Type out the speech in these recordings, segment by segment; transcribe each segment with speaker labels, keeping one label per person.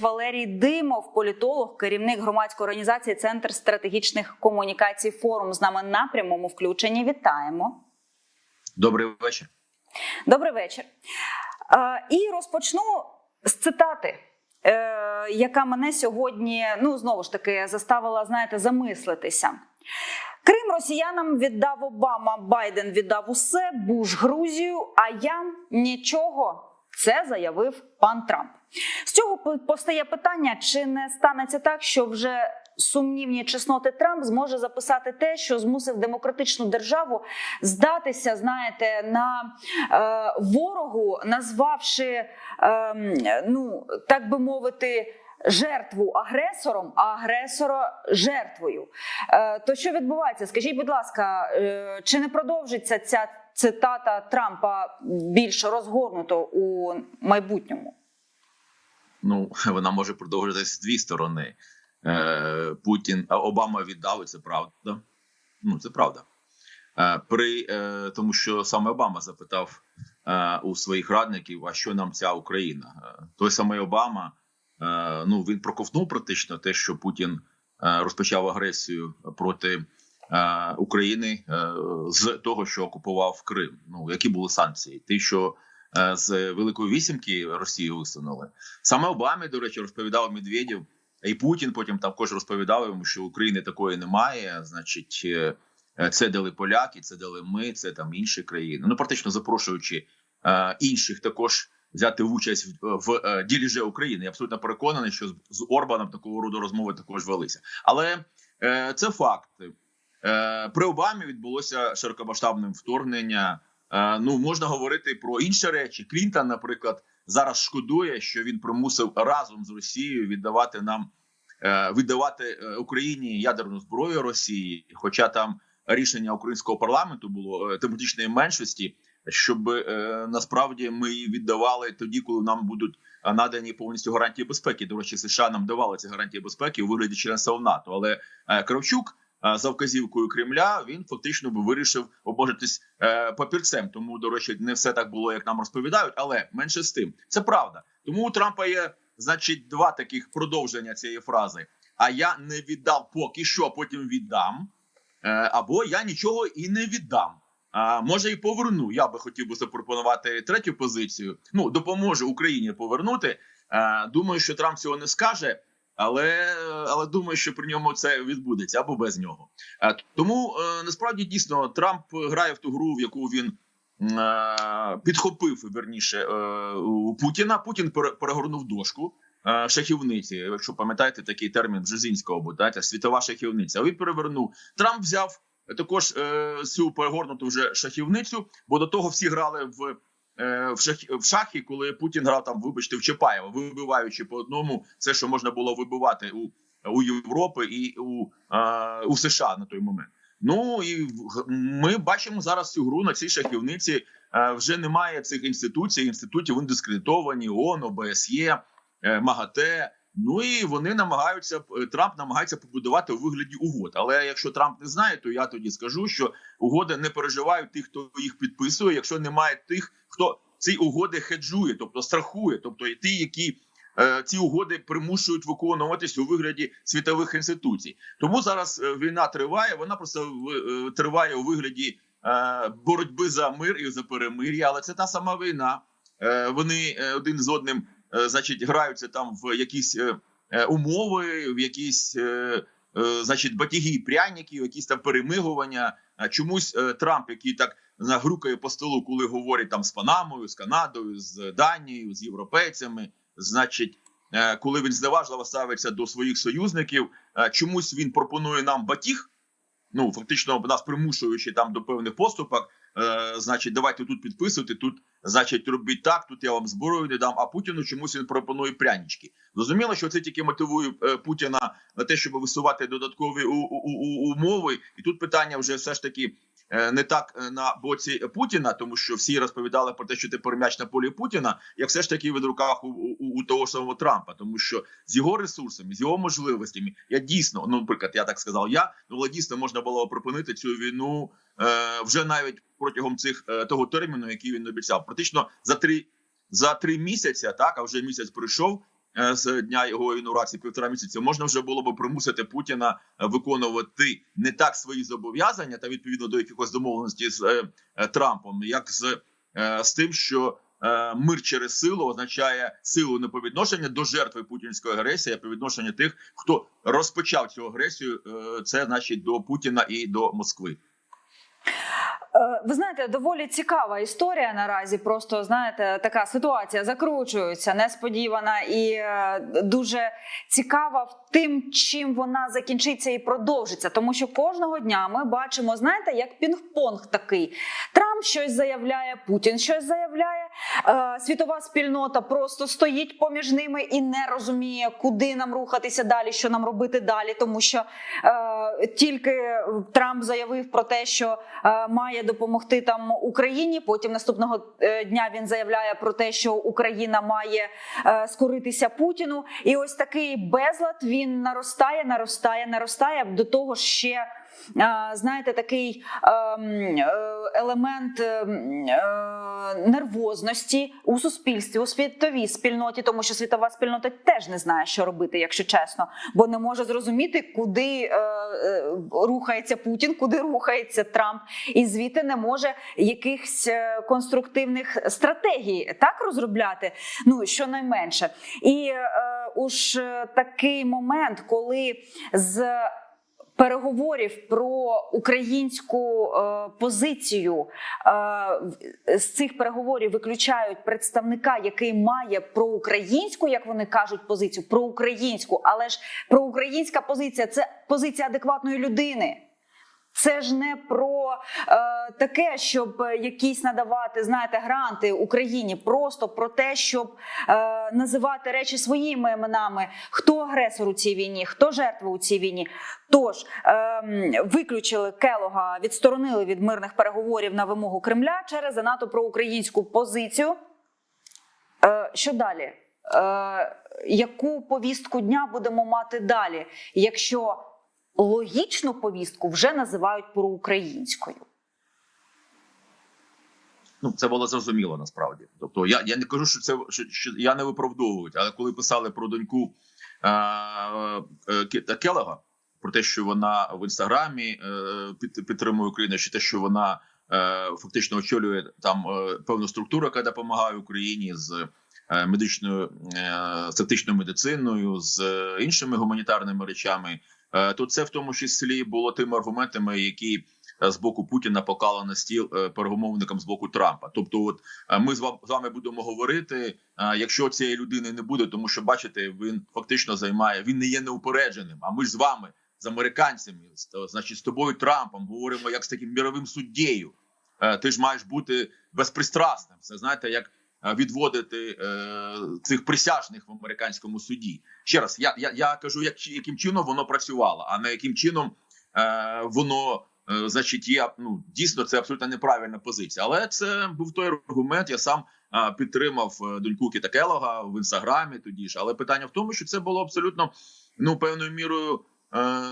Speaker 1: Валерій Димов, політолог, керівник громадської організації Центр стратегічних комунікацій. Форум з нами на прямому включенні. Вітаємо.
Speaker 2: Добрий вечір.
Speaker 1: Добрий вечір. І розпочну з цитати, е, яка мене сьогодні, ну знову ж таки, заставила, знаєте, замислитися. Крим росіянам віддав Обама, Байден віддав усе, Буш Грузію, а я нічого. Це заявив пан Трамп. З цього постає питання: чи не станеться так, що вже сумнівні чесноти Трамп зможе записати те, що змусив демократичну державу здатися, знаєте, на е, ворогу, назвавши, е, ну так би мовити. Жертву агресором, а агресора жертвою. Е, то що відбувається? Скажіть, будь ласка, е, чи не продовжиться ця цитата Трампа більш розгорнуто у майбутньому?
Speaker 2: Ну вона може продовжитися з дві сторони. Е, Путін Обама віддав і це правда. Ну це правда. Е, при е, тому, що саме Обама запитав у своїх радників: а що нам ця Україна? Той самий Обама. Ну він проковтнув практично те, що Путін розпочав агресію проти України е, з того, що окупував Крим. Ну які були санкції? Ті, що е, з Великої вісімки Росії висунули. Саме Обамі, до речі, розповідав Медведєв, і Путін потім також розповідав йому, що України такої немає. Значить, е, це дали поляки, це дали ми, це там інші країни. Ну практично запрошуючи е, інших також взяти участь в, в е, діліже України. Я абсолютно переконаний, що з, з Орбаном такого роду розмови також велися. Але е, це факт. Е, при Обамі відбулося широкомасштабне вторгнення. Е, ну можна говорити про інші речі. Клінтон, наприклад, зараз шкодує, що він примусив разом з Росією віддавати нам е, віддавати Україні ядерну зброю Росії, хоча там рішення українського парламенту було демократичної меншості, щоб насправді ми її віддавали тоді, коли нам будуть надані повністю гарантії безпеки. До речі, США нам давали ці гарантії безпеки у вигляді членства в НАТО. Але Кравчук за вказівкою Кремля він фактично би вирішив обмежитись е, папірцем. Тому, до речі, не все так було, як нам розповідають, але менше з тим, це правда. Тому у Трампа є, значить, два таких продовження цієї фрази. А я не віддав поки що, потім віддам. Е, або я нічого і не віддам. А може і поверну. Я би хотів би запропонувати третю позицію. Ну допоможе Україні повернути. Е, думаю, що Трамп цього не скаже, але але думаю, що при ньому це відбудеться або без нього. Е, тому е, насправді дійсно Трамп грає в ту гру, в яку він е, підхопив верніше у Путіна. Путін пере- перегорнув дошку. Шахівниці, якщо пам'ятаєте такий термін Бжезінського, або да, світова шахівниця. Він перевернув. Трамп взяв також цю перегорнуту вже шахівницю, бо до того всі грали в, в, шах, в шахі, коли Путін грав там, вибачте, в Чапаєва, вибиваючи по одному все, що можна було вибивати у, у Європи і у, е, у США на той момент. Ну і в- ми бачимо зараз цю гру на цій шахівниці. Е, вже немає цих інституцій. Інститутів вони дискредитовані, ООН, ОБСЄ, е, МАГАТЕ. Ну і вони намагаються е, Трамп намагається побудувати у вигляді угод. Але якщо Трамп не знає, то я тоді скажу, що угоди не переживають тих, хто їх підписує, якщо немає тих, хто ці угоди хеджує, тобто страхує, тобто і ті, які е, ці угоди примушують виконуватись у вигляді світових інституцій. Тому зараз е, війна триває. Вона просто е, триває у вигляді е, боротьби за мир і за перемир'я, але це та сама війна. Е, вони е, один з одним, значить, граються там в якісь е, е, умови, в якісь, е, е, значить, батіги і пряники, в якісь там перемигування. А чомусь е, Трамп, який так нагрукає по столу, коли говорить там з Панамою, з Канадою, з Данією, з європейцями, значить. е, Коли він зневажливо ставиться до своїх союзників, е, чомусь він пропонує нам батіг, ну фактично нас примушуючи там до певних поступок. Е, значить, давайте тут підписувати, тут, значить, робіть так, тут я вам зброю не дам. А Путіну чомусь він пропонує прянички. Зрозуміло, що це тільки мотивує е, Путіна на те, щоб висувати додаткові умови. І тут питання вже все ж таки не так е, на боці Путіна, тому що всі розповідали про те, що тепер м'яч на полі Путіна, як все ж таки від руках у, у, у того самого Трампа, тому що з його ресурсами, з його можливостями, я дійсно, ну наприклад, я так сказав, я ну дійсно можна було припинити цю війну е, вже навіть протягом цих е, того терміну, який він обіцяв. Практично за три за три місяці, так а вже місяць пройшов. Е, з дня його інаугурації півтора місяця, можна вже було би примусити Путіна е, виконувати не так свої зобов'язання та відповідно до якихось домовленостей з е, Трампом, як з, з тим, що мир через силу означає силу не по відношенню до жертви путінської агресії, а по відношенню тих, хто розпочав цю агресію. Це значить до Путіна і до Москви.
Speaker 1: Е, Ви знаєте, доволі цікава історія наразі. Просто знаєте, така ситуація закручується, несподівана і е, дуже цікава в тим, чим вона закінчиться і продовжиться. Тому що кожного дня ми бачимо, знаєте, як пінг-понг такий. Трамп щось заявляє, Путін щось заявляє. Е, Світова спільнота просто стоїть поміж ними і не розуміє, куди нам рухатися далі, що нам робити далі, тому що е, тільки Трамп заявив про те, що е, має допомогти там Україні. Потім наступного е, дня він заявляє про те, що Україна має е, скоритися Путіну. І ось такий безлад він наростає, наростає, наростає до того ще. Знаєте, такий ем, е, елемент ем, е, нервозності у суспільстві, у світовій спільноті, тому що світова спільнота теж не знає, що робити, якщо чесно, бо не може зрозуміти, куди е, рухається Путін, куди рухається Трамп, і звідти не може якихось конструктивних стратегій так розробляти. Ну щонайменше. І е, уж такий момент, коли з переговорів про українську е, позицію е, з цих переговорів виключають представника, який має проукраїнську, як вони кажуть, позицію проукраїнську, але ж проукраїнська позиція це позиція адекватної людини. Це ж не про е, таке, щоб е, якісь надавати, знаєте, гранти Україні, просто про те, щоб е, називати речі своїми іменами, хто агресор у цій війні, хто жертва у цій війні. Тож ем, виключили Келога, відсторонили від мирних переговорів на вимогу Кремля через занадто проукраїнську позицію. Е, що далі? Е, яку повістку дня будемо мати далі, якщо логічну повістку вже називають проукраїнською?
Speaker 2: Ну, це було зрозуміло насправді. Тобто, я, я не кажу, що це що, що я не виправдовую, але коли писали про доньку е, е, Ке- Келега, про те, що вона в інстаграмі е, під, підтримує Україну, чи те, що вона е, фактично очолює там е, певну структуру, яка допомагає Україні з е, медичною е, статичною медициною, з е, іншими гуманітарними речами, то це в тому числі було тими аргументами, які е, з боку Путіна поклали на стіл е, перемовникам з боку Трампа. Тобто, от е, ми з ва- з вами будемо говорити, е, якщо цієї людини не буде, тому що бачите, він фактично займає, він не є неупередженим. А ми ж з вами, з американцями, значить, з тобою Трампом, говоримо як з таким міровим суддєю. Е, Ти ж маєш бути безпристрасним. Це знаєте, як е, відводити е, цих присяжних в американському суді. Ще раз, я, я, я кажу, як, яким чином воно працювало, а не яким чином е, воно. Е, Значить, є ну дійсно це абсолютно неправильна позиція. Але це був той аргумент. Я сам а, підтримав е, доньку Кіта Келога в інстаграмі. Тоді ж, але питання в тому, що це було абсолютно ну певною мірою е,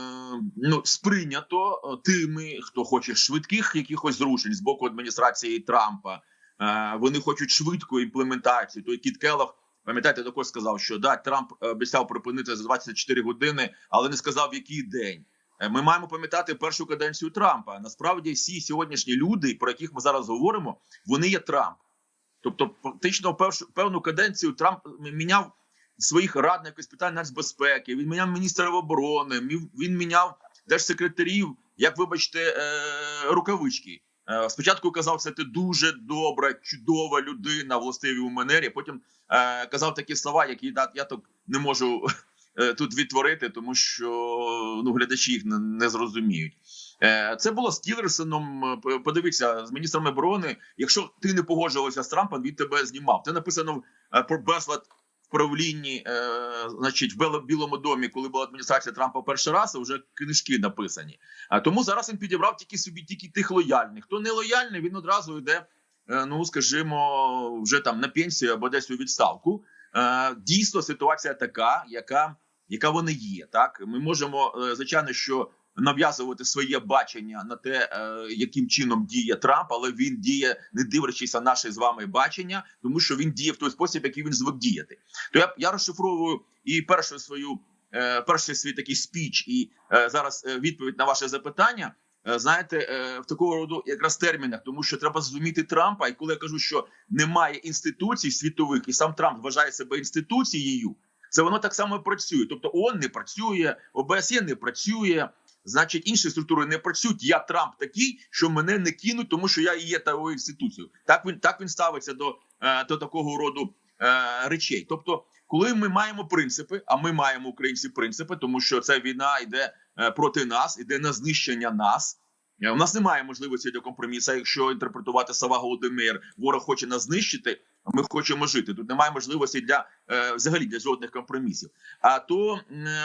Speaker 2: ну сприйнято е, тими, хто хоче швидких якихось зрушень з боку адміністрації Трампа. Е, вони хочуть швидку імплементацію. Той Кіт Келог, пам'ятаєте, також сказав, що да, Трамп е, обіцяв припинити за 24 години, але не сказав, в який день. Е, Ми маємо пам'ятати першу каденцію Трампа. Насправді, всі сьогоднішні люди, про яких ми зараз говоримо, вони є Трамп. Тобто, фактично, першу певну каденцію Трамп міняв своїх радників з питань нацбезпеки. Він міняв міністрів оборони. Він міняв держсекретарів, як вибачте, рукавички. Е, Спочатку казав, це ти дуже добра, чудова людина, властиві у манері. Потім е, казав такі слова, які да, я так не можу е, тут відтворити, тому що ну глядачі їх не, не зрозуміють. Е, Це було з Тілерсоном. е, Подивіться з міністром оборони. Якщо ти не погоджувався з Трампом, він тебе знімав. Це написано е, про безлад правлінні, е, значить, в Білому домі, коли була адміністрація Трампа перший раз, вже книжки написані. А тому зараз він підібрав тільки собі тільки тих лояльних. Хто не лояльний, він одразу йде. е, Ну скажімо, вже там на пенсію або десь у відставку. Е, Дійсно, ситуація така, яка яка вона є. Так ми можемо, е, звичайно, що нав'язувати своє бачення на те, е, яким чином діє Трамп, але він діє, не дивлячись на наше з вами бачення, тому що він діє в той спосіб, який він звик діяти. То я я розшифровую і першу свою е, перший свій такий спіч, і е, зараз відповідь на ваше запитання. Знаєте, в такого роду якраз термінах, тому що треба зрозуміти Трампа. І коли я кажу, що немає інституцій світових, і сам Трамп вважає себе інституцією, це воно так само працює. Тобто ООН не працює, ОБСЄ не працює, значить інші структури не працюють. Я Трамп такий, що мене не кинуть, тому що я і є такою інституцією. Так він так він ставиться до, е, до такого роду е, речей. Тобто, коли ми маємо принципи, а ми маємо українці принципи, тому що ця війна йде е, проти нас, іде на знищення нас. У нас немає можливості для компромісу. Якщо інтерпретувати слова Голодимир, ворог хоче нас знищити. Ми хочемо жити. Тут немає можливості для е, взагалі для жодних компромісів. А то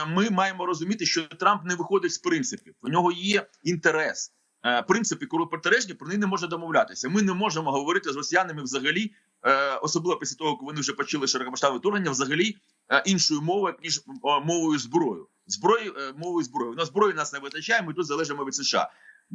Speaker 2: ми маємо розуміти, що Трамп не виходить з принципів. У нього є інтерес. Е, принципи, коли протилежні, про них не може домовлятися. Ми не можемо говорити з росіянами взагалі, е, особливо після того, коли вони вже почали широкомасштабне вторгнення, взагалі іншою мовою ніж мовою зброю. Зброї е, мовою зброї. У нас зброї нас не вистачає. Ми тут залежимо від США.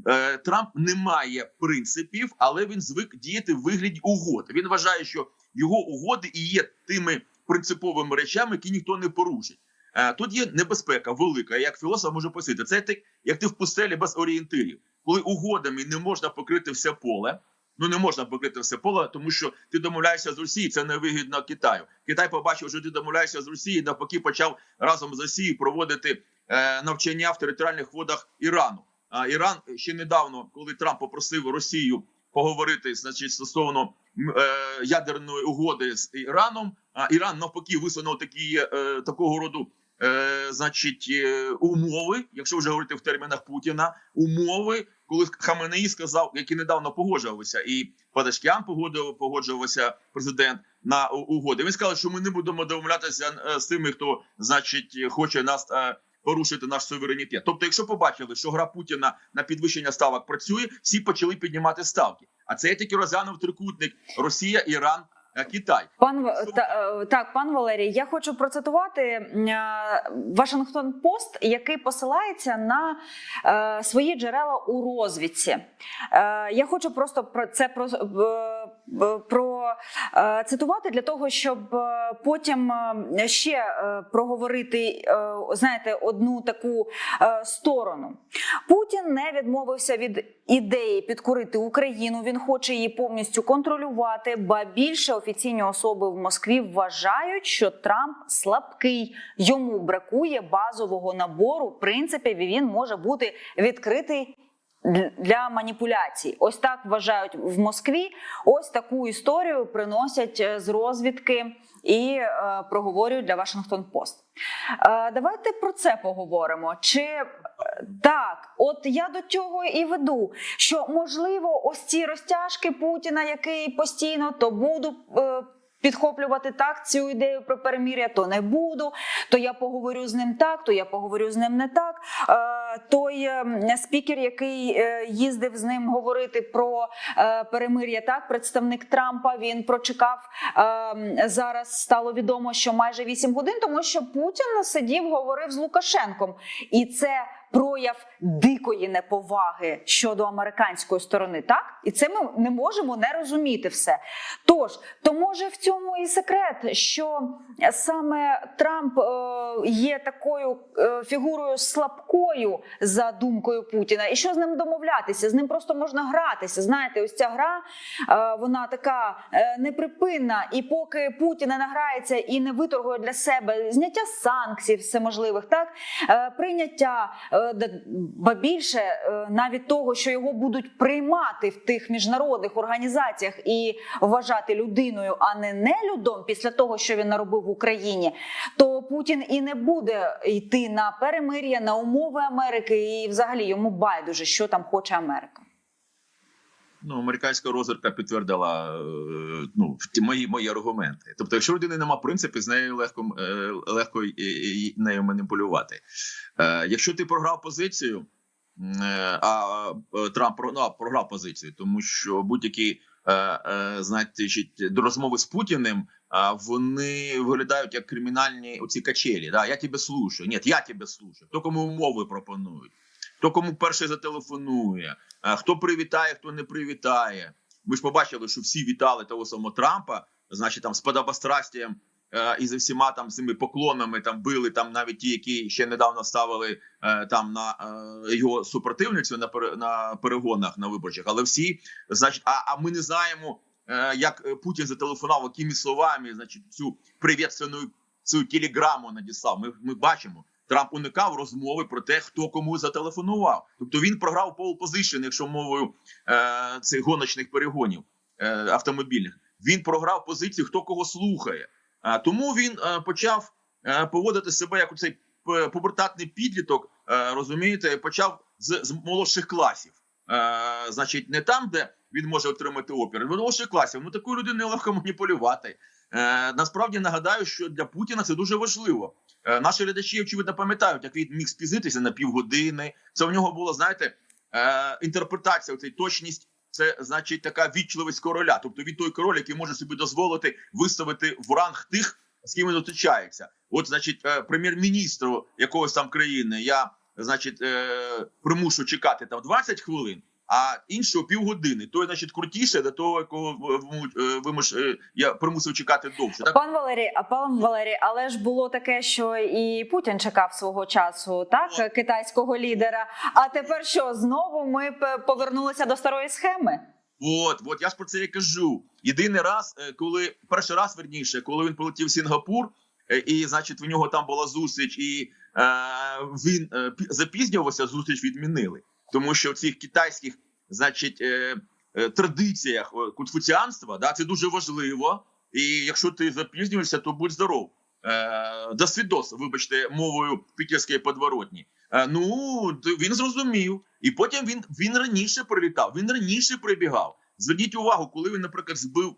Speaker 2: Е, Трамп не має принципів, але він звик діяти в вигляді угод. Він вважає, що його угоди і є тими принциповими речами, які ніхто не порушить. Е, Тут є небезпека велика. Як філософ можу пояснити, це ти, як ти в пустелі без орієнтирів, коли угодами не можна покрити все поле. Ну не можна покрити все поле, тому що ти домовляєшся з Росією, це невигідно Китаю. Китай побачив, що ти домовляєшся з Росією, навпаки, почав разом з Росією проводити е, навчання в територіальних водах Ірану. Іран ще недавно, коли Трамп попросив Росію поговорити, значить, стосовно е, ядерної угоди з Іраном, а Іран навпаки висунув такі е, такого роду. Е, значить, умови, якщо вже говорити в термінах Путіна, умови, коли Хаменеї сказав, які недавно погоджувалися, і Падашкян погодив, погоджувався президент на угоди. Він сказав, що ми не будемо домовлятися з тими, хто значить хоче нас порушити наш суверенітет. Тобто, якщо побачили, що гра Путіна на підвищення ставок працює, всі почали піднімати ставки. А це я тільки розглянув трикутник Росія, Іран, е, Китай.
Speaker 1: Пан та, е, так, пан Валерій, я хочу процитувати е, Вашингтон Пост, який посилається на е, свої джерела у розвідці. Е, я хочу просто про це про, е, про е, для того, щоб е, потім е, ще проговорити, знаєте, одну таку сторону. Путін не відмовився від ідеї підкорити Україну. Він хоче її повністю контролювати. Ба більше офіційні особи в Москві вважають, що Трамп слабкий. Йому бракує базового набору принципів. і Він може бути відкритий. Дл- Для маніпуляцій, ось так вважають в Москві. Ось таку історію приносять е, з розвідки і е, проговорюють для Вашингтон Пост. Е, давайте про це поговоримо. Чи так, от я до цього і веду, що можливо, ось ці розтяжки Путіна, який постійно то буду. Підхоплювати так цю ідею про перемір'я, то не буду. То я поговорю з ним так, то я поговорю з ним не так. Е, той е, спікер, який е, їздив з ним говорити про перемир'я, так представник Трампа. Він прочекав зараз. Стало відомо, що майже 8 годин, тому що Путін сидів, говорив з Лукашенком, і це прояв дикої неповаги щодо американської сторони. Так і це ми не можемо не розуміти все. Тож то може в цьому і секрет, що саме Трамп е, є такою е, фігурою слабкою за думкою Путіна, і що з ним домовлятися? З ним просто можна гратися. Знаєте, ось ця гра е, вона така неприпинна. І поки Путін не награється і не виторгує для себе зняття санкцій всеможливих, так е, прийняття ба більше е, навіть того, що його будуть приймати в тих міжнародних організаціях і вважати людиною, а не нелюдом після того, що він наробив в Україні, то Путін і не буде йти на перемир'я, на умови Америки, і взагалі йому байдуже, що там хоче Америка.
Speaker 2: Ну, американська розвідка підтвердила е, ну мої мої аргументи. Тобто, якщо людини нема принципів, з нею легко е, легко нею маніпулювати. Е, Якщо ти програв позицію, а Трамп ну, програв позицію, тому що будь-які знаєте, розмови з Путіним. А вони виглядають як кримінальні оці качелі. Да, я тебе слушаю. Ні, я тебе слушаю. Хто кому умови пропонують. Хто кому перший зателефонує, е, хто привітає, хто не привітає. Ми ж побачили, що всі вітали того самого Трампа, значить, там з подобострастям е, і за всіма там цими поклонами там били там навіть ті, які ще недавно ставили е, там на його супротивницю на на перегонах на виборчих. Але всі, значить, а, а ми не знаємо, як Путін зателефонував, якими словами, значить, цю привітственну цю телеграму надіслав. Ми, ми бачимо. Трамп уникав розмови про те, хто кому зателефонував. Тобто він програв пол позишн, якщо мовою е, цих гоночних перегонів е, автомобільних. Він програв позицію, хто кого слухає. А тому він е, почав е, поводити себе як оцей п- пубертатний підліток, е, розумієте, почав з, з молодших класів. Е, значить, не там, де він може отримати опір, а в молодших класів. Ну такою людиною легко маніпулювати. Е, насправді нагадаю, що для Путіна це дуже важливо. Е, наші глядачі, очевидно, пам'ятають, як він міг спізнитися на півгодини. Це в нього було, знаєте, е, інтерпретація, оцей точність. Це значить така відчливість короля. Тобто він той король, який може собі дозволити виставити в ранг тих, з ким він зустрічається. От, значить, прем'єр-міністру якогось там країни я, значить, примушу чекати там 20 хвилин, а іншого півгодини. Той, значить, крутіше до того, якого е, вимуш, е, я примусив чекати довше. Так
Speaker 1: Пан Валерій, а пан Валерій, але ж було таке, що і Путін чекав свого часу, так китайського лідера. А тепер що знову ми повернулися до старої схеми?
Speaker 2: От, от я ж про це і кажу. Єдиний раз, е, коли перший раз верніше, коли він полетів в Сінгапур, і значить в нього там була зустріч, і е, він е, пі- запізнювався, зустріч відмінили, тому що в цих китайських, значить, е, е, традиціях е, конфуціанства, да, це дуже важливо. І якщо ти запізнюєшся, то будь здоров. До свідос, вибачте, мовою пітерської подворотні. Ну він зрозумів, і потім він він раніше прилітав, він раніше прибігав. Зверніть увагу, коли він, наприклад, збив,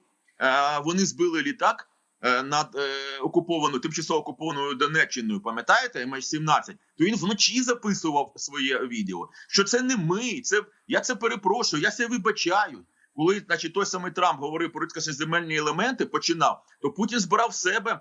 Speaker 2: вони збили літак над е, окупованою, тимчасово окупованою Донеччиною, пам'ятаєте, MH17, то він вночі записував своє відео. Що це не ми, це я це перепрошую, я це вибачаю. Коли, значить, той самий Трамп говорив про рідкосеземельні елементи, починав, то Путін збирав в себе е,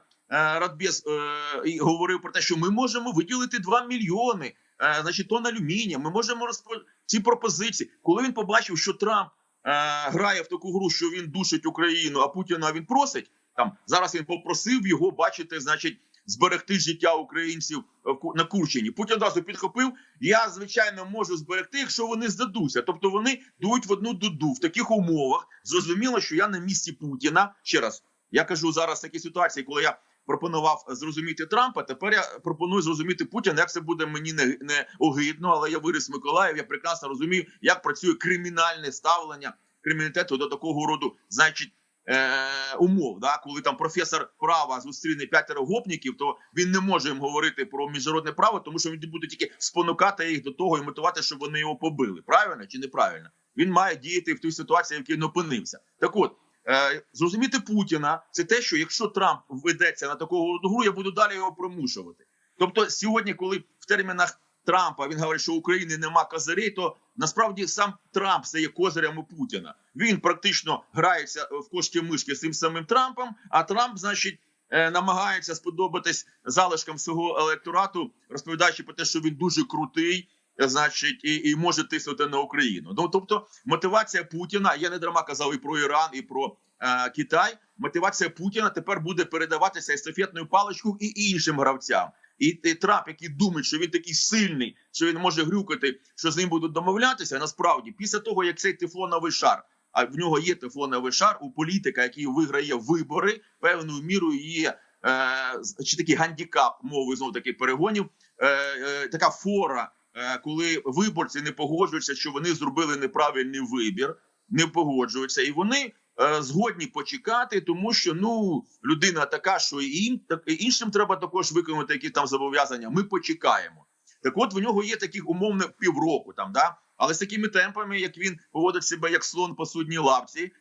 Speaker 2: Радбез е, і говорив про те, що ми можемо виділити 2 мільйони е, значить, тонн алюмінія. Ми можемо розпо... ці пропозиції. Коли він побачив, що Трамп е, грає в таку гру, що він душить Україну, а Путіна він просить. Там зараз він попросив його бачити, значить, зберегти життя українців е, на Курщині. Путін одразу підхопив. Я звичайно можу зберегти, якщо вони здадуться. Тобто вони дують в одну дуду в таких умовах. Зрозуміло, що я на місці Путіна. Ще раз я кажу зараз такі ситуації, коли я пропонував зрозуміти Трампа. Тепер я пропоную зрозуміти Путіна. Як це буде мені не, не огидно, але я виріс Миколаїв. Я прекрасно розумію, як працює кримінальне ставлення криміналітету до такого роду, значить. Е, умов, да, коли там професор права зустріне п'ятеро гопників, то він не може їм говорити про міжнародне право, тому що він буде тільки спонукати їх до того і мотивувати, щоб вони його побили. Правильно чи неправильно? Він має діяти в тій ситуації, в якій він опинився. Так от е, зрозуміти Путіна це те, що якщо Трамп ведеться на такого гру, я буду далі його примушувати. Тобто, сьогодні, коли в термінах Трампа він говорить, що України нема козирей, то насправді сам Трамп стає козирем у Путіна. Він практично грається в кошки мишки з цим самим Трампом, а Трамп, значить. е, Намагається сподобатись залишкам свого електорату, розповідаючи про те, що він дуже крутий, е, значить, і, і може тиснути на Україну. Ну тобто, мотивація Путіна. Я не дарма казав і про Іран, і про е, Китай. Мотивація Путіна тепер буде передаватися естафетною паличкою і іншим гравцям. І, і Трамп, який думає, що він такий сильний, що він може грюкати, що з ним будуть домовлятися. Насправді, після того як цей тефлоновий шар, а в нього є тефлоновий шар у політика, який виграє вибори, певною мірою є е, чи такий гандікап мови знову таки перегонів. Е, е, така фора, е, коли виборці не погоджуються, що вони зробили неправильний вибір, не погоджуються, і вони згодні почекати, тому що ну людина така, що і іншим треба також виконати якісь там зобов'язання. Ми почекаємо. Так, от в нього є таких умовно півроку там, да. Але з такими темпами, як він поводить себе як слон по судній лавці, е,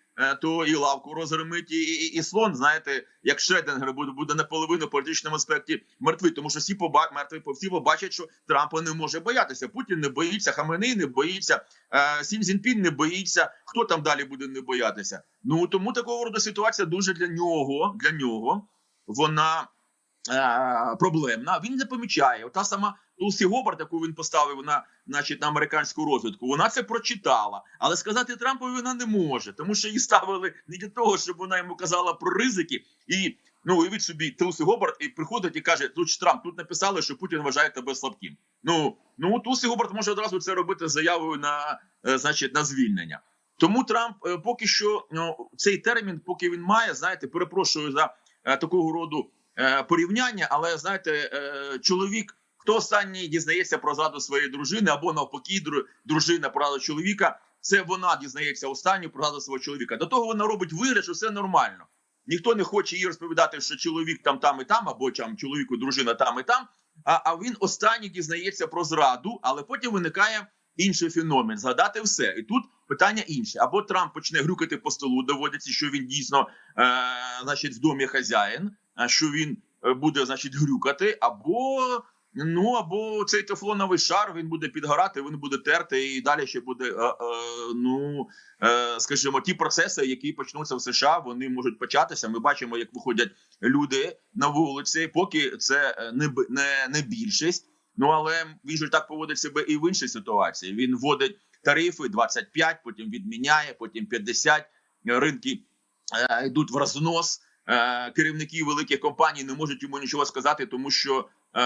Speaker 2: то і лавку розгромить, і, і, і слон, знаєте, як Шреденгер буде, буде наполовину в політичному аспекті мертвий, тому що всі поба мертві, всі побачать, що Трампа не може боятися. Путін не боїться, Хаменей не боїться, е, Сім Цзіньпін не боїться. Хто там далі буде не боятися? Ну тому такого роду ситуація дуже для нього, для нього вона е, проблемна. Він не помічає. Ота сама Тулсі Гобард, яку він поставив на, значить, на американську розвідку, вона це прочитала. Але сказати Трампові вона не може, тому що її ставили не для того, щоб вона йому казала про ризики. І ну уявіть собі, Тулсі Гобард і приходить і каже: Тут Трамп, тут написали, що Путін вважає тебе слабким. Ну ну Тулсі Гобард може одразу це робити заявою на, е, значить, на звільнення. Тому Трамп е, поки що ну, цей термін, поки він має, знаєте, перепрошую за е, такого роду е, порівняння, але знаєте, е, чоловік, хто останній дізнається про зраду своєї дружини, або навпаки, дру- дружина про чоловіка, це вона дізнається останню про зраду свого чоловіка. До того вона робить вигляд, що все нормально. Ніхто не хоче їй розповідати, що чоловік там, там і там, або там чоловіку, дружина там і там. А, а він останній дізнається про зраду, але потім виникає інший феномен згадати все. І тут питання інше: або Трамп почне грюкати по столу, доводиться, що він дійсно, е, значить, в домі хазяїн, що він е, буде, значить, грюкати, або ну або цей тефлоновий шар він буде підгорати, він буде терти, і далі ще буде. Е, е, ну е, скажімо, ті процеси, які почнуться в США, вони можуть початися. Ми бачимо, як виходять люди на вулиці, поки це е, не не, не більшість. Ну але він же так поводить себе і в іншій ситуації. Він вводить тарифи 25, потім відміняє, потім 50. Ринки е, йдуть в рознос. Е, керівники великих компаній не можуть йому нічого сказати, тому що е,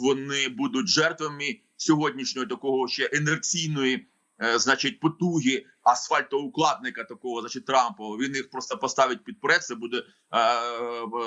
Speaker 2: вони будуть жертвами сьогоднішньої такого ще інерційної, е, значить, потуги асфальтоукладника такого, значить Трампа. Він їх просто поставить під прес, це буде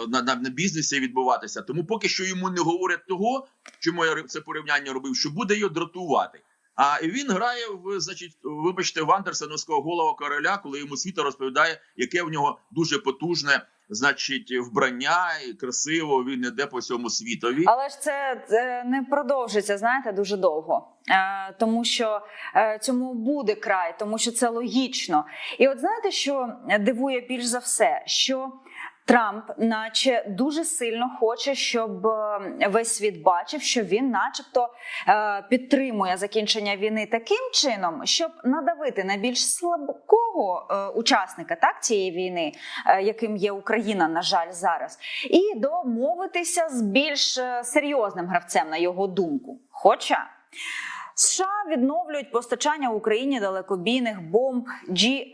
Speaker 2: на, на, на бізнесі відбуватися. Тому поки що йому не говорять того, чому я це порівняння робив, що буде його дратувати. А він грає в значить, вибачте, в Андерсоновського голова короля, коли йому світа розповідає, яке в нього дуже потужне, значить, вбрання і красиво він іде по всьому світові.
Speaker 1: Але ж це, не продовжиться, знаєте, дуже довго, е, тому що е, цьому буде край, тому що це логічно. І от знаєте, що дивує більш за все, що Трамп, наче дуже сильно хоче, щоб е, весь світ бачив, що він, начебто, е, підтримує закінчення війни таким чином, щоб надавити на більш слабкого е, учасника так цієї війни, яким є Україна, на жаль, зараз, і домовитися з більш серйозним гравцем, на його думку. Хоча США відновлюють постачання Україні далекобійних бомб GLSDB.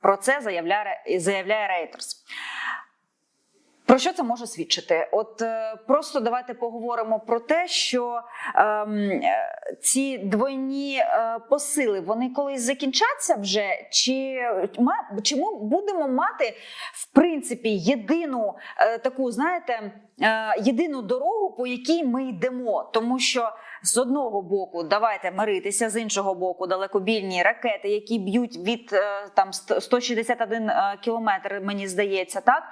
Speaker 1: Про це заявляє, заявляє Reuters. Про що це може свідчити? От е, просто давайте поговоримо про те, що ем, е, ці двойні е, посили вони колись закінчаться вже, чи, ма- чи ми будемо мати в принципі єдину е, таку, знаєте, е, єдину дорогу, по якій ми йдемо, тому що з одного боку давайте миритися, з іншого боку, далекобільні ракети, які б'ють від е, там 161 е, кілометр, мені здається, так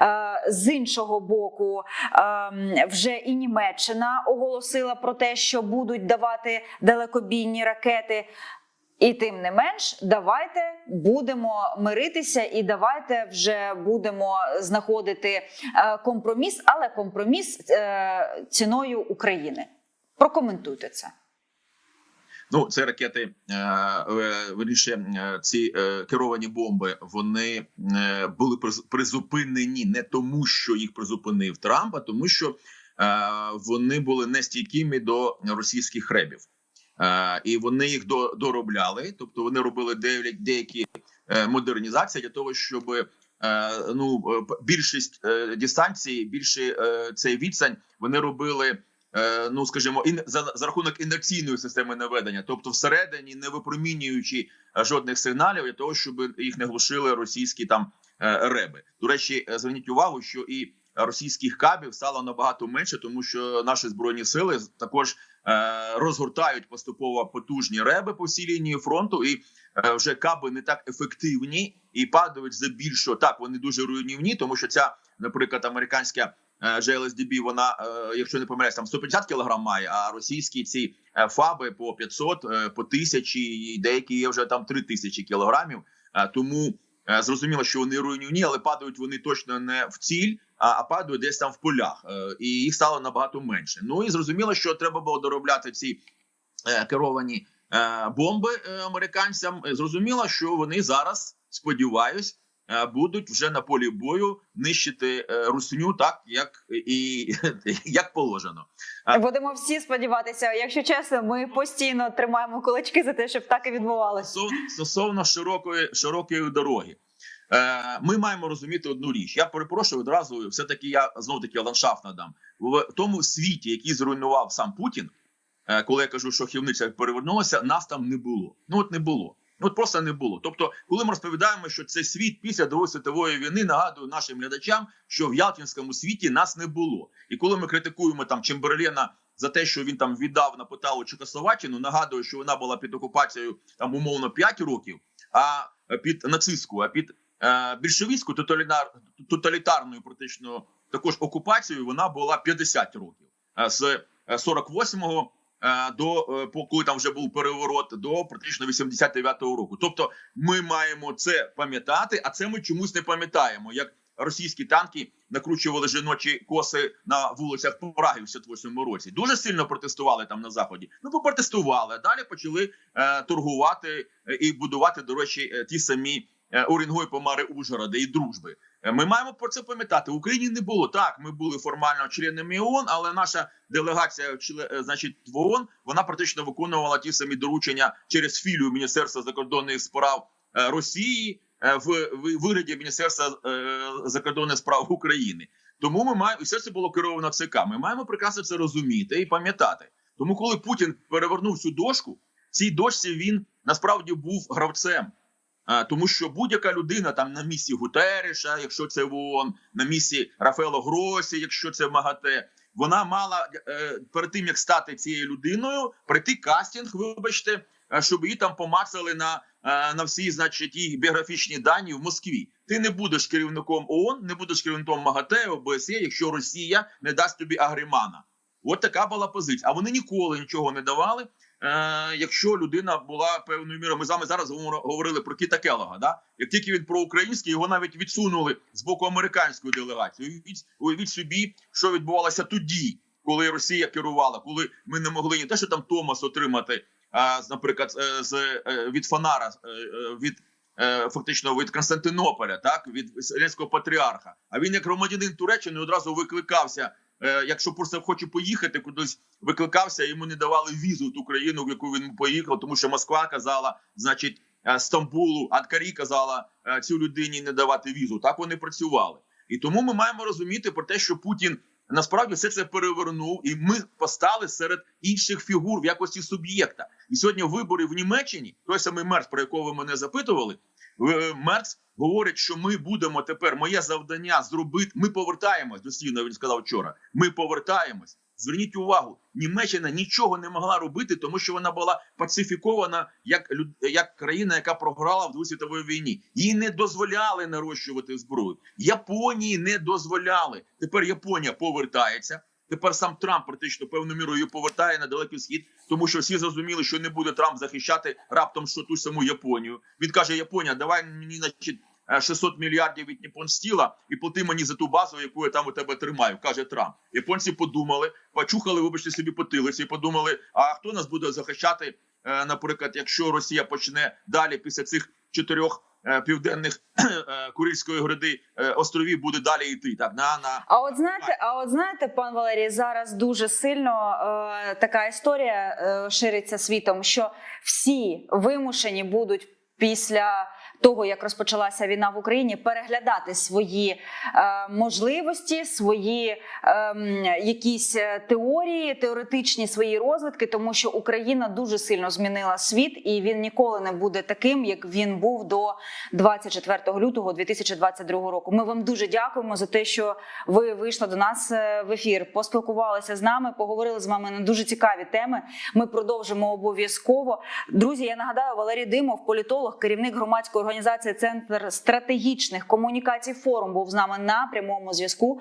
Speaker 1: Е, з іншого боку, ем, вже і Німеччина оголосила про те, що будуть давати далекобійні ракети. І тим не менш, давайте будемо миритися, і давайте вже будемо знаходити компроміс, але компроміс ціною України. Прокоментуйте це.
Speaker 2: Ну, це ракети, е, е, верніше, е, ці керовані бомби, вони були приз- призупинені не тому, що їх призупинив Трамп, а тому, що вони були нестійкими до російських ребів. Е, і вони їх до, доробляли, тобто вони робили деякі, модернізації для того, щоб ну більшість дистанції, більше цей відстань вони робили. Е, Ну, скажімо, ін за, за рахунок інерційної системи наведення, тобто всередині не випромінюючи е, жодних сигналів для того, щоб їх не глушили російські там е, реби. До речі, зверніть увагу, що і російських кабів стало набагато менше, тому що наші збройні сили також розгортають поступово потужні реби по всій лінії фронту, і вже каби не так ефективні і падають здебільшого. Так, вони дуже руйнівні, тому що ця, наприклад, американська. Е, GLSDB, вона, е, якщо не помиляюсь, там 150 кг має, а російські ці е, фаби по 500, е, по 1000, і деякі є вже там 3000 кілограмів. Тому зрозуміло, що вони руйнівні, але падають вони точно не в ціль, а, падають десь там в полях, і їх стало набагато менше. Ну і зрозуміло, що треба було доробляти ці керовані бомби американцям. Зрозуміло, що вони зараз, сподіваюсь, будуть вже на полі бою нищити е, русню, так як і як положено.
Speaker 1: Будемо всі сподіватися. Якщо чесно, ми постійно тримаємо кулачки за те, щоб так і відбувалося.
Speaker 2: Стосовно, стосовно широкої широкої дороги. Е, ми маємо розуміти одну річ. Я перепрошую одразу, все таки я знов таки ландшафт надам в тому світі, який зруйнував сам Путін. е, Коли я кажу, що хівниця перевернулася, нас там не було. Ну от не було. Ну от просто не було. Тобто, коли ми розповідаємо, що це світ після Другої світової війни, нагадую нашим глядачам, що в Ялтинському світі нас не було. І коли ми критикуємо там Чемберлена за те, що він там віддав на поталу Чехословаччину, нагадую, що вона була під окупацією там умовно 5 років, а під нацистську, а під е, більшовицьку тоталітар, тоталітарною практично також окупацією вона була 50 років Е, з е, 48-го е, до е, по- коли там вже був переворот до практично 89-го року. Тобто, ми маємо це пам'ятати, а це ми чомусь не пам'ятаємо. Як російські танки накручували жіночі коси на вулицях Праги в 68-му році. Дуже сильно протестували там на заході. Ну попротестували. а Далі почали е, торгувати е, і будувати, до речі, е, ті самі е, Помари, Ужгороди і дружби. Е, Ми маємо про це пам'ятати. В Україні не було так. Ми були формально членами ООН, але наша делегація, е, значить, в ООН, вона практично виконувала ті самі доручення через філію Міністерства закордонних справ Росії в вигляді Міністерства закордонних справ України. Тому ми маємо все це було керовано ЦК. Ми маємо прекрасно це розуміти і пам'ятати. Тому, коли Путін перевернув цю дошку, цій дошці він насправді був гравцем. Тому що будь-яка людина там на місці Гутереша, якщо це в ООН, на місці Рафаело Гросі, якщо це в МАГАТЕ, вона мала е, перед тим як стати цією людиною, пройти кастинг, вибачте, е, щоб її там помацали на, е, на всі, значить, її біографічні дані в Москві. Ти не будеш керівником ООН, не будеш керівником МАГАТЕ, ОБСЄ, якщо Росія не дасть тобі агримана. От така була позиція. А вони ніколи нічого не давали. Е, якщо людина була певною мірою, ми з вами зараз говор- говорили про Кіта Келога, да? Як тільки він проукраїнський, його навіть відсунули з боку американської делегації. Уявіть, уявіть собі, що відбувалося тоді, коли Росія керувала, коли ми не могли не те, що там Томас отримати, а наприклад, з е, від Фонара, е, від фактично від Константинополя, так від Вселенського патріарха. А він, як громадянин Туреччини, одразу викликався. Е, Якщо просто хоче поїхати кудись, викликався, йому не давали візу в ту країну, в яку він поїхав, тому що Москва казала, значить, е, Стамбулу, Анкарі казала е, цю людині не давати візу. Так вони працювали. І тому ми маємо розуміти про те, що Путін насправді все це перевернув, і ми постали серед інших фігур в якості суб'єкта. І сьогодні вибори в Німеччині, той самий Мерц, про якого ви мене запитували, Мерц говорить, що ми будемо тепер. Моє завдання зробити. Ми повертаємось дослівно. Він сказав вчора. Ми повертаємось. Зверніть увагу, Німеччина нічого не могла робити, тому що вона була пацифікована як як країна, яка програла в Другій світовій війні. Їй не дозволяли нарощувати зброю. Японії не дозволяли. Тепер Японія повертається. Тепер сам Трамп практично певною мірою повертає на далекий схід, тому що всі зрозуміли, що не буде Трамп захищати раптом що ту саму Японію. Він каже: Японія, давай мені значить. е, 600 мільярдів від Ніпон стіла і плати мені за ту базу, яку я там у тебе тримаю, каже Трамп. Японці подумали, почухали, вибачте собі потилиці, і подумали: а хто нас буде захищати, е, наприклад, якщо Росія почне далі після цих чотирьох е, південних е, Курильської городи е, островів буде далі йти. Так на на
Speaker 1: А от знаєте, а от знаєте, пан Валерій, зараз дуже сильно е, така історія е, шириться світом, що всі вимушені будуть після. Того як розпочалася війна в Україні, переглядати свої е, можливості, свої ем, якісь е, теорії, теоретичні свої розвитки, тому що Україна дуже сильно змінила світ, і він ніколи не буде таким, як він був до 24 лютого 2022 року. Ми вам дуже дякуємо за те, що ви вийшли до нас е, в ефір, поспілкувалися з нами, поговорили з вами на дуже цікаві теми. Ми продовжимо обов'язково. Друзі, я нагадаю, Валерій Димов, політолог, керівник громадської організації Центр стратегічних комунікацій форум, був з нами на прямому зв'язку.